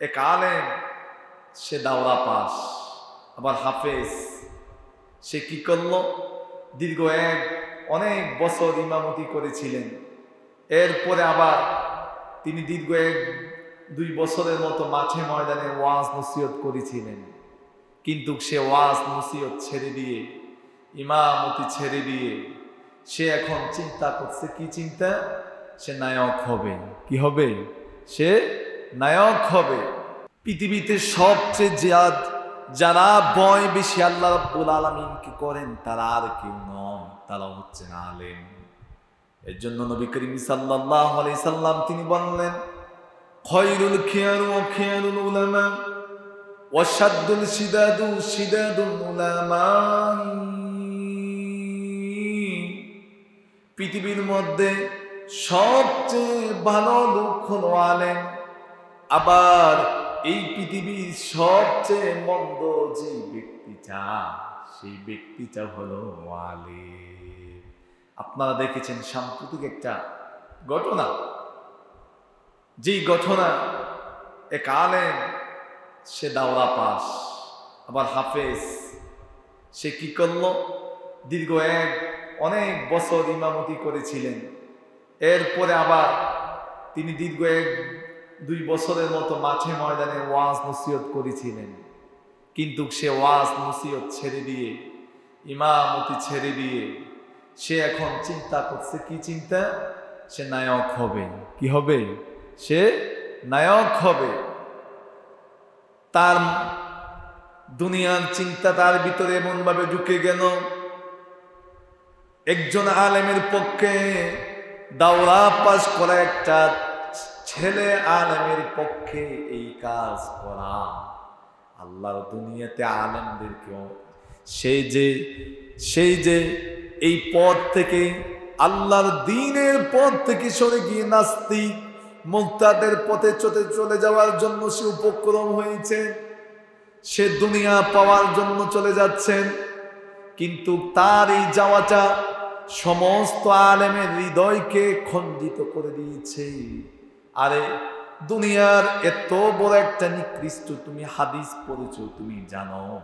এক আলেম সে দাওরা পাস, আবার হাফেজ। সে কি করল? দীর্ঘ এক, অনেক বছর ইমামতি করেছিলেন। এরপরে আবার তিনি দীর্ঘ এক, দুই বছরের মতো মাঠে ময়দানে ওয়াজ নসিহত করেছিলেন। কিন্তু সে ওয়াজ নসিহত ছেড়ে দিয়ে, ইমামতি ছেড়ে দিয়ে, সে এখন চিন্তা করছে, কি চিন্তা? সে নায়ক হবে। কি হবে? সে নায়ক হবে। পৃথিবীতে সবচেয়ে জাদ যারা বয় বেশি আল্লাহ রাব্বুল আলামিনকে করেন, তারা আর কেউ নয় তারা হচ্ছে আলেম। এর জন্য নবী করিম আলাইহি সাল্লাম তিনি বললেন খয়রুল খিয়ার ও খিয়ারুল উলামা ওয়াশাদ্দুল শিদাদু শিদাদুল উলামা পৃথিবীর মধ্যে সবচেয়ে ভালো লোক হলো আলেম। আবার এই পৃথিবীর সবচেয়ে মন্দ যে ব্যক্তিটা, সেই ব্যক্তিটা হলো ওয়ালে আপনারা দেখেছেন সাম্প্রতিক একটা ঘটনা। যেই ঘটনা, এক আলেম, সে দাওরা পাস, আবার হাফেজ। সে কি করল? দীর্ঘ এক, অনেক বছর ইমামতি করেছিলেন। এরপরে আবার তিনি দীর্ঘ এক দুই বছরের মতো মাঠে ময়দানে ওয়াজ নসিহত করেছিলেন। কিন্তু সে ওয়াজ নসিহত ছেড়ে দিয়ে, ইমামতি ছেড়ে দিয়ে, সে এখন চিন্তা করছে, কি চিন্তা? সে নায়ক হবে। কি হবে? সে নায়ক হবে। তার দুনিয়ার চিন্তা তার ভিতরে এমনভাবে ঢুকে গেল, একজন আলেমের পক্ষে দাওরা পাস করা একটা ছেলে আলেমের পক্ষে এই কাজ করা। আল্লাহর দুনিয়াতে আলেমদের আলেমদেরকেও সেই যে সেই যে এই পথ থেকে, আল্লাহর দিনের পথ থেকে সরে গিয়ে নাস্তিক, মুক্তাদের পথে চতে চলে যাওয়ার জন্য সে উপক্রম হয়েছে। সে দুনিয়া পাওয়ার জন্য চলে যাচ্ছেন। কিন্তু তার এই যাওয়াটা সমস্ত আলেমের হৃদয়কে খণ্ডিত করে দিয়েছে। আরে, দুনিয়ার এত বড় একটা নিকৃষ্ট তুমি হাদিস পড়েছো, তুমি জানো।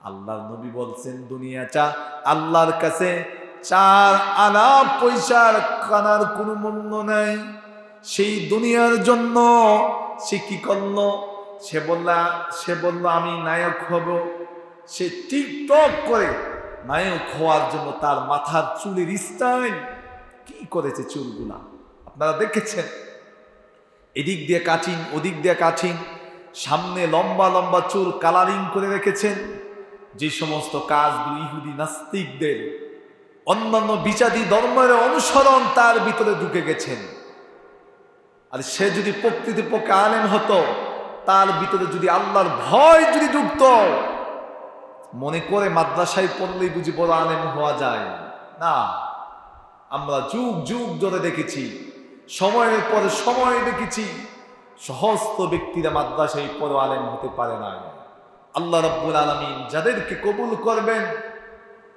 আল্লাহর নবী বলছেন দুনিয়াটা আল্লাহর কাছে চার আনা পয়সার কানার কোনো মূল্য নাই। সেই দুনিয়ার জন্য সে কি করল? সে বললা, সে বলল, আমি নায়ক হব। সে টিকটক করে নায়ক হওয়ার জন্য তার মাথার চুলের স্টাইল কি করেছে চুলগুলা? আপনারা দেখেছেন? এদিক দিয়ে কাঠিন ওদিক দিয়ে কাঠিন সামনে লম্বা লম্বা চুল কালারিং করে রেখেছেন। যে সমস্ত কাজগুলো ইহুদি নাস্তিকদের, অন্যান্য বিচাদি ধর্মের অনুসরণ তার ভিতরে ঢুকে গেছেন। আর সে যদি প্রকৃতিপক্ষে আলেম হতো, তার ভিতরে যদি আল্লাহর ভয় যদি ঢুকত, মনে করে মাদ্রাসায় পড়লেই বুঝি বড় আলেম হওয়া যায়। না, আমরা যুগ যুগ ধরে দেখেছি সময়ের পরে সময় দেখেছি সহস্ত ব্যক্তিরা মাদ্রাসায় পড়ো আলেম হতে পারে না আল্লাহ রব্বুল আলমিন যাদেরকে কবুল করবেন,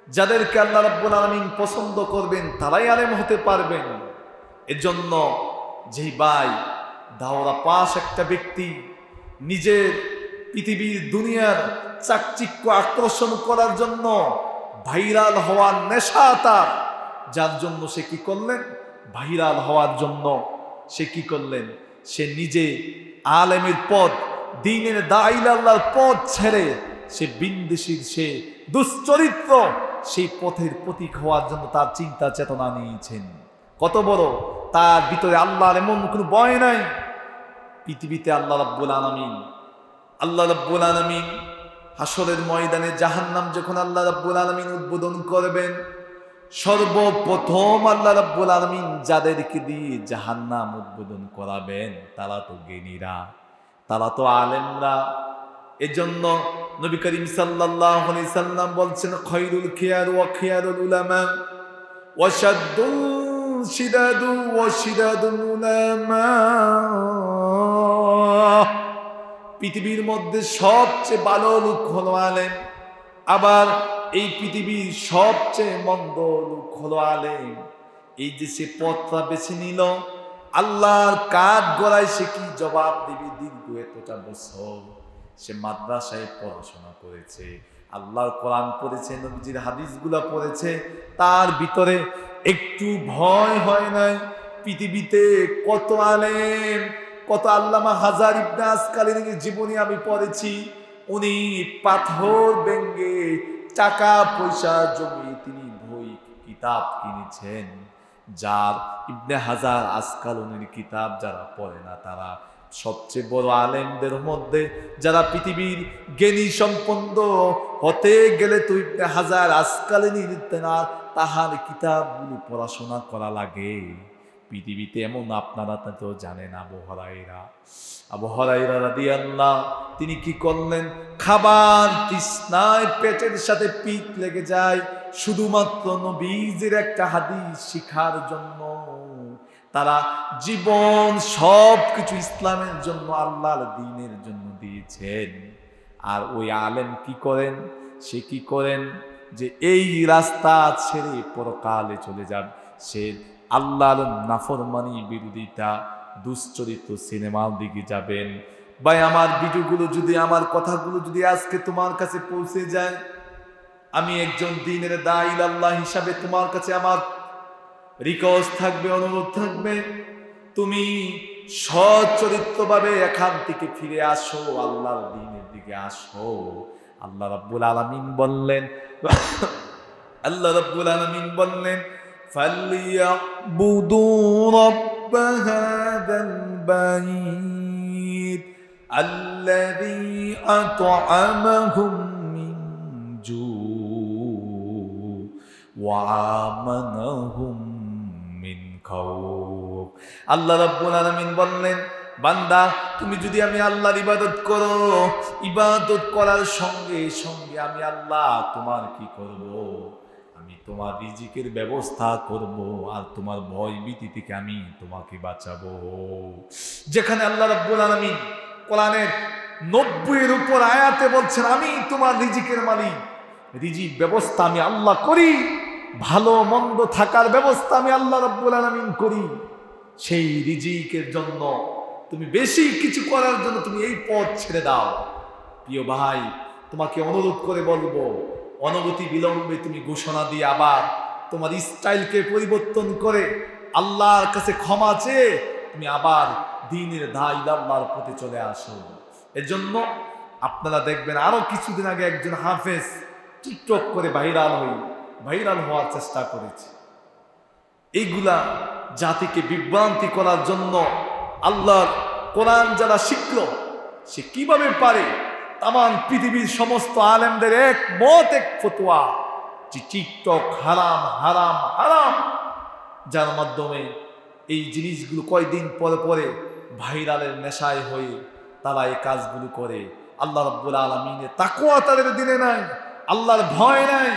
যাদেরকে আল্লাহ রব্বুল আলমিন পছন্দ করবেন, তারাই আলেম হতে পারবেন। এজন্য যেই ভাই দাওরা পাশ একটা ব্যক্তি নিজের পৃথিবীর দুনিয়ার চাকচিক্য আকর্ষণ করার জন্য ভাইরাল হওয়ার নেশা তার, যার জন্য সে কি করলেন? ভাইরাল হওয়ার জন্য সে কি করলেন? সে নিজে আলেমের পথ, দিনের দাইল আল্লাহর পথ ছেড়ে সে বিন্দেশির সে দুশ্চরিত্র সেই পথের প্রতীক হওয়ার জন্য তার চিন্তা চেতনা নিয়েছেন। কত বড়? তার ভিতরে আল্লাহর এমন কোনো ভয় নাই। পৃথিবীতে আল্লাহ রাব্বুল আলমিন, আল্লাহ রাব্বুল আলমিন হাসরের ময়দানে জাহান্নাম যখন আল্লাহ রাব্বুল আলমিন উদ্বোধন করবেন সর্বপ্রথম আল্লাহ রাব্বুল আলমিন যাদেরকে দিয়ে জাহান্নাম উদ্বোধন করাবেন, তারা তো জ্ঞানীরা, তারা তো আলেমরা। এজন্য নবী করিম সাল্লাল্লাহু সাল্লাম বলছেন খৈরুল খিয়ার ওয়া খিয়ারুল উলামা পৃথিবীর মধ্যে সবচেয়ে ভালো লোক হলো আবার এই পৃথিবীর সবচেয়ে মন্দ লোক হলো আলেম। এই যে সে পথটা বেছে নিল, আল্লাহর কাঠ গড়ায় সে কি জবাব দিবে দীর্ঘ এতটা বছর? সে মাদ্রাসায় পড়াশোনা করেছে, আল্লাহর কোরআন পড়েছে, নবীজির হাদিসগুলা পড়েছে। তার ভিতরে একটু ভয় হয় নাই, পৃথিবীতে কত আলেম, কত আল্লামা হাজার ইবনে আসকালের জীবনী আমি পড়েছি, উনি পাথর ব্যঙ্গে টাকা পয়সা জমিয়ে তিনি বই, কিতাব কিনেছেন, যার ইবনে হাজার আসকালনের কিতাব যারা পড়ে না, তারা সবচেয়ে বড় আলেমদের মধ্যে যারা পৃথিবীর জ্ঞানী সম্পন্ন হতে গেলে তো ইবনে হাজার তেনার তাহার কিতাবগুলো পড়াশোনা করা লাগে। পৃথিবীতে এমন আপনারা তা তো জানেন আবহরাইরা আবহরাইরা রাদি আল্লাহ তিনি কি করলেন? খাবার তৃষ্ণায় পেটের সাথে পিঠ লেগে যায়। শুধুমাত্র নবীজের একটা হাদিস শিখার জন্য। তারা জীবন সব কিছু ইসলামের জন্য, আল্লাহর দিনের জন্য দিয়েছেন। আর ওই আলেম কি করেন? সে কি করেন? যে এই রাস্তা ছেড়ে পরকালে চলে যান সে আল্লাহর নাফরমানি বিরোধিতা, দুশ্চরিত্র সিনেমার দিকে যাবেন। ভাই, আমার ভিডিওগুলো যদি, আমার কথাগুলো যদি আজকে তোমার কাছে পৌঁছে যায়, আমি একজন দিনের দাইল আল্লাহ হিসাবে তোমার কাছে আমার রিকোয়েস্ট থাকবে, অনুরোধ থাকবে। তুমি সচরিত্রভাবে এখান থেকে ফিরে আসো, আল্লাহর দিনের দিকে আসো। আল্লাহ রাব্বুল আলামিন বললেন, আল্লাহ রাব্বুল আলামিন বললেন فليعبدوا رب هذا البيت الذي أطعمهم من جوع وآمنهم من خوف আল্লাহ রাব্বুল আলামিন বললেন বান্দা তুমি যদি আমি আল্লাহর ইবাদত করো ইবাদত করার সঙ্গে সঙ্গে আমি আল্লাহ তোমার কি করব আমি তোমার রিজিকের ব্যবস্থা করব আর তোমার ভয় ভীতি থেকে আমি তোমাকে বাঁচাবো। যেখানে আল্লাহ রাব্বুল আলামিন কোরআনের নব্বইয়ের উপর আয়াতে বলছেন, আমি তোমার রিজিকের মালিক। রিজিক ব্যবস্থা আমি আল্লাহ করি, ভালো মন্দ থাকার ব্যবস্থা আমি আল্লাহ রাব্বুল আলামিন করি। সেই রিজিকের জন্য তুমি বেশি কিছু করার জন্য তুমি এই পথ ছেড়ে দাও। প্রিয় ভাই, তোমাকে অনুরোধ করে বলব অনবতি বিলম্বে তুমি ঘোষণা দিয়ে আবার তোমার স্টাইলকে পরিবর্তন করে আল্লাহর কাছে ক্ষমা চেয়ে তুমি আবার দিনের দায় আল্লাহর পথে চলে আসো। এজন্য আপনারা দেখবেন আরও কিছুদিন আগে একজন হাফেজ টিকটক করে ভাইরাল হই ভাইরাল হওয়ার চেষ্টা করেছে। এইগুলা জাতিকে বিভ্রান্তি করার জন্য আল্লাহর কোরআন যারা শিখল, সে কীভাবে পারে? তামান পৃথিবীর সমস্ত আলেমদের এক মত, এক ফতুয়া যে টিকটক হারাম হারাম হারাম। যার মাধ্যমে এই জিনিসগুলো কয়দিন পরে পরে ভাইরালের নেশায় হয়ে তারা এই কাজগুলো করে। আল্লাহ রব্বুল আলমিনের তাকুয়া তাদের দিনে নাই, আল্লাহর ভয় নাই।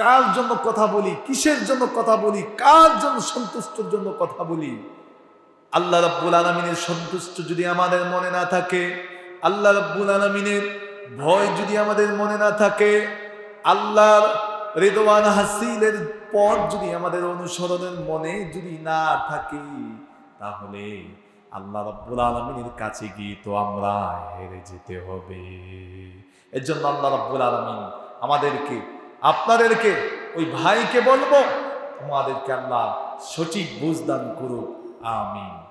কার জন্য কথা বলি, কিসের জন্য কথা বলি, কার জন্য সন্তুষ্টর জন্য কথা বলি? আল্লাহ রব্বুল আলমিনের সন্তুষ্ট যদি আমাদের মনে না থাকে আল্লাহ রব্বুল আলমিনের ভয় যদি আমাদের মনে না থাকে, আল্লাহর রেদওয়ান হাসিলের পথ যদি আমাদের অনুসরণের মনে যদি না থাকে, তাহলে আল্লাহ রব্বুল আলমিনের কাছে গিয়ে তো আমরা হেরে যেতে হবে। এর জন্য আল্লাহ রব্বুল আলমিন আমাদেরকে, আপনাদেরকে, ওই ভাইকে বলব, তোমাদেরকে আল্লাহ সঠিক বুঝদান করুক। আমিন।